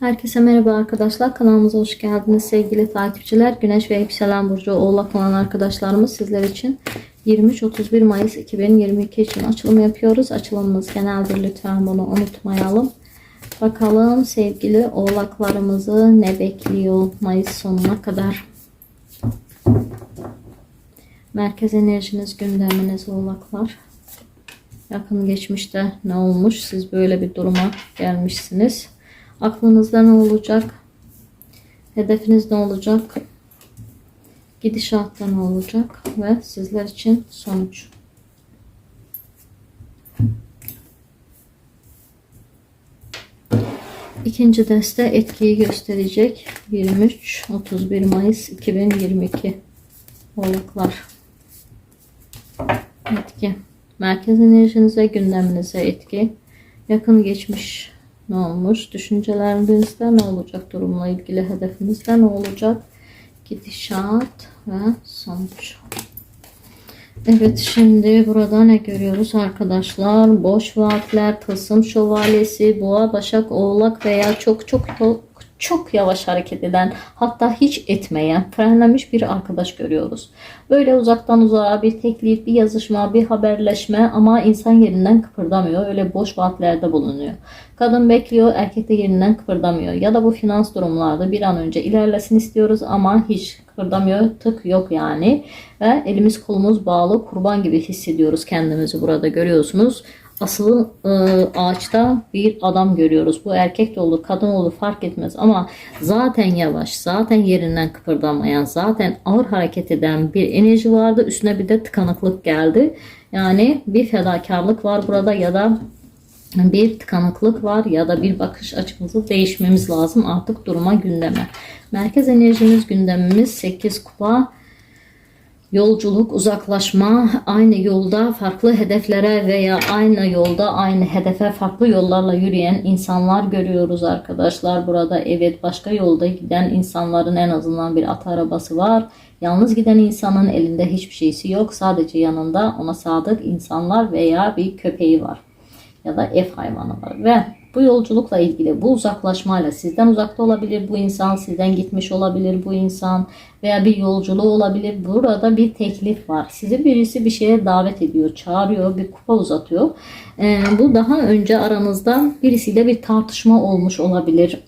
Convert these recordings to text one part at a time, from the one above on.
Herkese merhaba arkadaşlar. Kanalımıza hoş geldiniz sevgili takipçiler. Güneş ve yükselen burcu oğlak olan arkadaşlarımız sizler için 23-31 Mayıs 2022 için açılım yapıyoruz. Açılımımız geneldir. Lütfen bunu unutmayalım. Bakalım sevgili oğlaklarımızı ne bekliyor Mayıs sonuna kadar. Merkez enerjiniz, gündeminiz oğlaklar. Yakın geçmişte ne olmuş? Siz böyle bir duruma gelmişsiniz. Aklınızda ne olacak? Hedefiniz ne olacak? Gidişatta ne olacak? Ve sizler için sonuç. İkinci deste etkiyi gösterecek. 23-31 Mayıs 2022 Oğlaklar. Etki. Merkez enerjinize, gündeminize etki. Yakın geçmiş ne olmuş? Düşüncelerinizde ne olacak durumla ilgili hedefinizde ne olacak? Gidişat ve sonuç. Evet şimdi burada ne görüyoruz arkadaşlar? Boş vaatler, tılsım şövalyesi, boğa, başak, oğlak veya çok çok çok çok yavaş hareket eden hatta hiç etmeyen frenlemiş bir arkadaş görüyoruz. Böyle uzaktan uzağa bir teklif, bir yazışma, bir haberleşme ama insan yerinden kıpırdamıyor. Öyle boş vaatlerde bulunuyor. Kadın bekliyor, erkek de yerinden kıpırdamıyor. Ya da bu finans durumlarda bir an önce ilerlesin istiyoruz ama hiç kıpırdamıyor. Tık yok yani. Ve elimiz kolumuz bağlı kurban gibi hissediyoruz kendimizi burada görüyorsunuz asılı e, ağaçta bir adam görüyoruz. Bu erkek de olur, kadın olur fark etmez ama zaten yavaş, zaten yerinden kıpırdamayan, zaten ağır hareket eden bir enerji vardı. Üstüne bir de tıkanıklık geldi. Yani bir fedakarlık var burada ya da bir tıkanıklık var ya da bir bakış açımızı değişmemiz lazım artık duruma gündeme. Merkez enerjimiz gündemimiz 8 kupa Yolculuk, uzaklaşma, aynı yolda farklı hedeflere veya aynı yolda aynı hedefe farklı yollarla yürüyen insanlar görüyoruz arkadaşlar. Burada evet başka yolda giden insanların en azından bir at arabası var. Yalnız giden insanın elinde hiçbir şeysi yok. Sadece yanında ona sadık insanlar veya bir köpeği var. Ya da ev hayvanı var. Ve bu yolculukla ilgili bu uzaklaşmayla sizden uzakta olabilir bu insan, sizden gitmiş olabilir bu insan veya bir yolculuğu olabilir. Burada bir teklif var. Sizi birisi bir şeye davet ediyor, çağırıyor, bir kupa uzatıyor. Ee, bu daha önce aranızda birisiyle bir tartışma olmuş olabilir.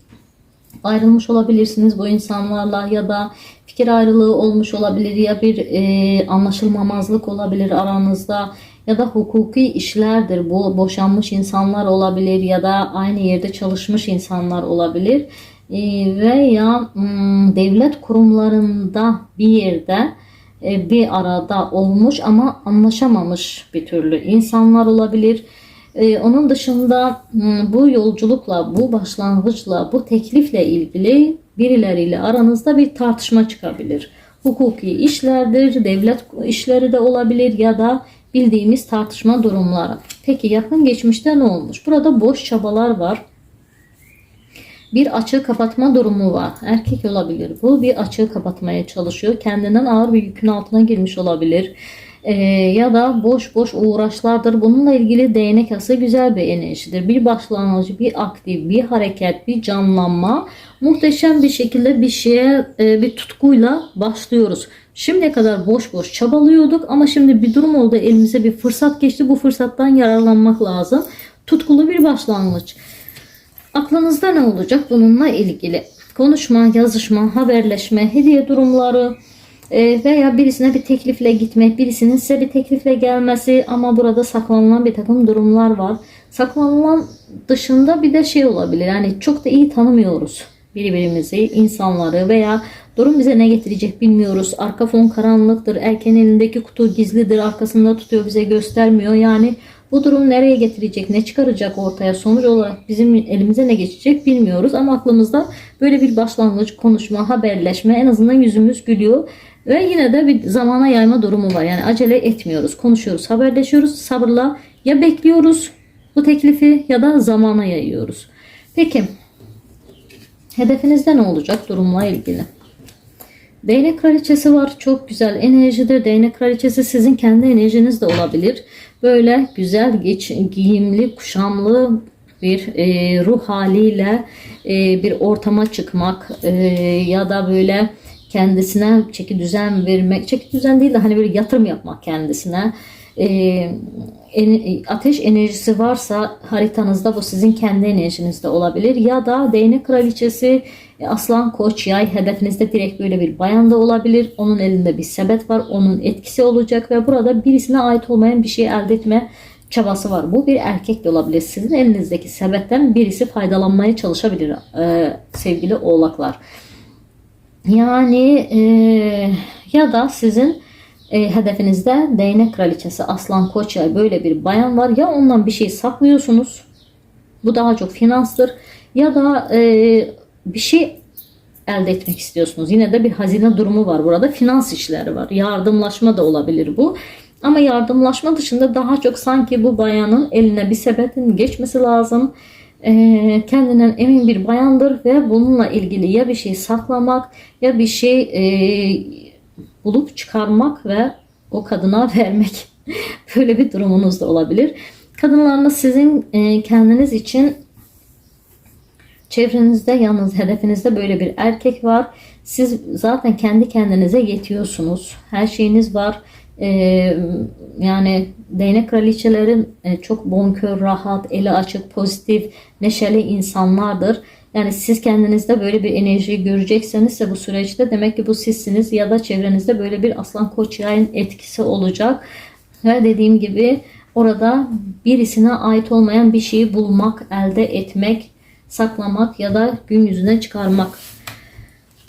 Ayrılmış olabilirsiniz bu insanlarla ya da fikir ayrılığı olmuş olabilir ya bir e, anlaşılmamazlık olabilir aranızda ya da hukuki işlerdir. Bu boşanmış insanlar olabilir ya da aynı yerde çalışmış insanlar olabilir. E, veya hmm, devlet kurumlarında bir yerde e, bir arada olmuş ama anlaşamamış bir türlü insanlar olabilir. E, onun dışında hmm, bu yolculukla, bu başlangıçla, bu teklifle ilgili birileriyle aranızda bir tartışma çıkabilir. Hukuki işlerdir, devlet işleri de olabilir ya da bildiğimiz tartışma durumları. Peki yakın geçmişte ne olmuş? Burada boş çabalar var. Bir açığı kapatma durumu var. Erkek olabilir bu. Bir açığı kapatmaya çalışıyor. Kendinden ağır bir yükün altına girmiş olabilir. Ee, ya da boş boş uğraşlardır. Bununla ilgili değnek ası güzel bir enerjidir. Bir başlangıcı, bir aktif, bir hareket, bir canlanma. Muhteşem bir şekilde bir şeye e, bir tutkuyla başlıyoruz. Şimdiye kadar boş boş çabalıyorduk ama şimdi bir durum oldu elimize bir fırsat geçti. Bu fırsattan yararlanmak lazım. Tutkulu bir başlangıç. Aklınızda ne olacak bununla ilgili? Konuşma, yazışma, haberleşme, hediye durumları e, veya birisine bir teklifle gitmek, birisinin size bir teklifle gelmesi ama burada saklanılan bir takım durumlar var. Saklanılan dışında bir de şey olabilir. Yani çok da iyi tanımıyoruz birbirimizi, insanları veya durum bize ne getirecek bilmiyoruz. Arka fon karanlıktır. Erken elindeki kutu gizlidir. Arkasında tutuyor bize göstermiyor. Yani bu durum nereye getirecek, ne çıkaracak ortaya sonuç olarak bizim elimize ne geçecek bilmiyoruz. Ama aklımızda böyle bir başlangıç, konuşma, haberleşme en azından yüzümüz gülüyor. Ve yine de bir zamana yayma durumu var. Yani acele etmiyoruz, konuşuyoruz, haberleşiyoruz. Sabırla ya bekliyoruz bu teklifi ya da zamana yayıyoruz. Peki hedefinizde ne olacak durumla ilgili? Değnek kraliçesi var. Çok güzel enerjidir. Değnek kraliçesi sizin kendi enerjiniz de olabilir. Böyle güzel, geç, giyimli, kuşamlı, bir e, ruh haliyle e, bir ortama çıkmak e, ya da böyle kendisine çeki düzen vermek, çeki düzen değil de hani böyle yatırım yapmak kendisine. E, ateş enerjisi varsa haritanızda bu sizin kendi enerjinizde olabilir ya da değnek kraliçesi e, aslan koç yay hedefinizde direkt böyle bir bayan da olabilir. Onun elinde bir sebet var. Onun etkisi olacak ve burada birisine ait olmayan bir şey elde etme çabası var. Bu bir erkek de olabilir. Sizin elinizdeki sebetten birisi faydalanmaya çalışabilir e, sevgili oğlaklar. Yani e, ya da sizin e, hedefinizde değnek kraliçesi aslan koç yay böyle bir bayan var. Ya ondan bir şey saklıyorsunuz. Bu daha çok finanstır. Ya da e, bir şey elde etmek istiyorsunuz. Yine de bir hazine durumu var burada. Finans işleri var. Yardımlaşma da olabilir bu. Ama yardımlaşma dışında daha çok sanki bu bayanın eline bir sebetin geçmesi lazım. Ee, kendinden emin bir bayandır ve bununla ilgili ya bir şey saklamak ya bir şey e, bulup çıkarmak ve o kadına vermek. Böyle bir durumunuz da olabilir. Kadınlarla sizin e, kendiniz için Çevrenizde yalnız hedefinizde böyle bir erkek var. Siz zaten kendi kendinize yetiyorsunuz. Her şeyiniz var. Ee, yani değnek kraliçelerin e, çok bonkör, rahat, eli açık, pozitif, neşeli insanlardır. Yani siz kendinizde böyle bir enerjiyi görecekseniz de bu süreçte demek ki bu sizsiniz ya da çevrenizde böyle bir aslan koç yayın etkisi olacak. Ve dediğim gibi orada birisine ait olmayan bir şeyi bulmak, elde etmek, saklamak ya da gün yüzüne çıkarmak.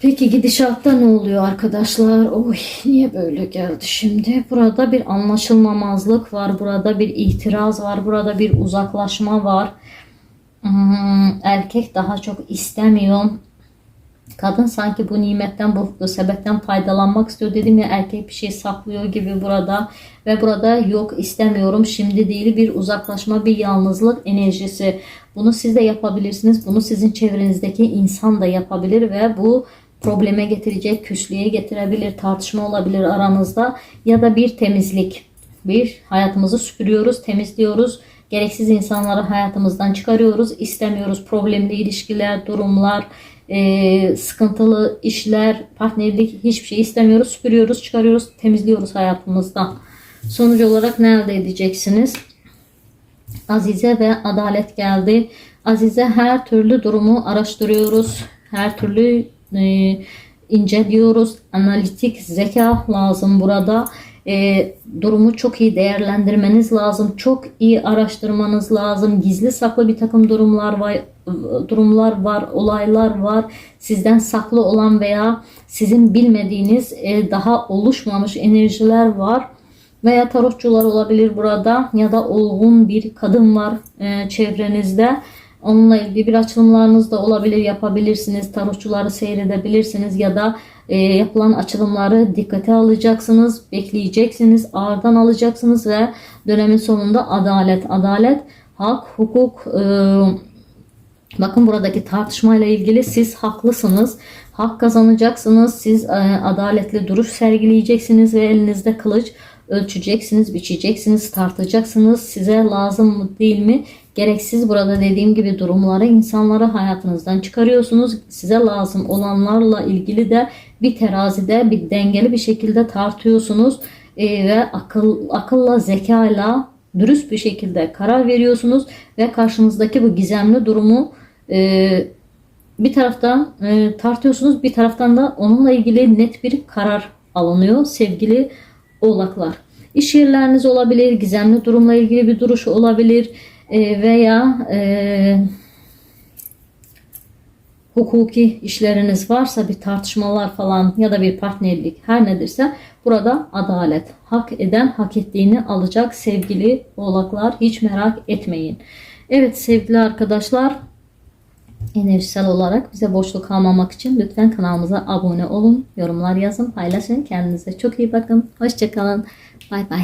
Peki gidişatta ne oluyor arkadaşlar? Oy niye böyle geldi şimdi? Burada bir anlaşılmamazlık var. Burada bir itiraz var. Burada bir uzaklaşma var. Hmm, erkek daha çok istemiyor. Kadın sanki bu nimetten, bu, sebepten faydalanmak istiyor. Dedim ya erkek bir şey saklıyor gibi burada. Ve burada yok istemiyorum şimdi değil bir uzaklaşma, bir yalnızlık enerjisi. Bunu siz de yapabilirsiniz. Bunu sizin çevrenizdeki insan da yapabilir ve bu probleme getirecek, küslüğe getirebilir, tartışma olabilir aranızda ya da bir temizlik. Bir hayatımızı süpürüyoruz, temizliyoruz. Gereksiz insanları hayatımızdan çıkarıyoruz. istemiyoruz problemli ilişkiler, durumlar, e, sıkıntılı işler, partnerlik hiçbir şey istemiyoruz. Süpürüyoruz, çıkarıyoruz, temizliyoruz hayatımızdan. Sonuç olarak ne elde edeceksiniz? Azize ve adalet geldi. Azize her türlü durumu araştırıyoruz. Her türlü e, inceliyoruz. Analitik zeka lazım burada. E, durumu çok iyi değerlendirmeniz lazım. Çok iyi araştırmanız lazım. Gizli saklı bir takım durumlar var, durumlar var, olaylar var. Sizden saklı olan veya sizin bilmediğiniz e, daha oluşmamış enerjiler var veya tarotçular olabilir burada ya da olgun bir kadın var e, çevrenizde. Onunla ilgili bir açılımlarınız da olabilir, yapabilirsiniz. Tarotçuları seyredebilirsiniz ya da e, yapılan açılımları dikkate alacaksınız, bekleyeceksiniz, ağırdan alacaksınız ve dönemin sonunda adalet, adalet, hak, hukuk, e, Bakın buradaki tartışmayla ilgili siz haklısınız. Hak kazanacaksınız. Siz e, adaletli duruş sergileyeceksiniz ve elinizde kılıç ölçeceksiniz, biçeceksiniz, tartacaksınız. Size lazım mı değil mi? Gereksiz burada dediğim gibi durumları, insanları hayatınızdan çıkarıyorsunuz. Size lazım olanlarla ilgili de bir terazide, bir dengeli bir şekilde tartıyorsunuz E, ve akıl, akılla, zekayla dürüst bir şekilde karar veriyorsunuz ve karşınızdaki bu gizemli durumu e, bir taraftan e, tartıyorsunuz, bir taraftan da onunla ilgili net bir karar alınıyor sevgili oğlaklar. İş yerleriniz olabilir, gizemli durumla ilgili bir duruş olabilir e, veya e, hukuki işleriniz varsa bir tartışmalar falan ya da bir partnerlik her nedirse burada adalet hak eden hak ettiğini alacak sevgili oğlaklar hiç merak etmeyin. Evet sevgili arkadaşlar enerjisel olarak bize boşluk kalmamak için lütfen kanalımıza abone olun, yorumlar yazın, paylaşın. Kendinize çok iyi bakın. Hoşçakalın. Bay bay.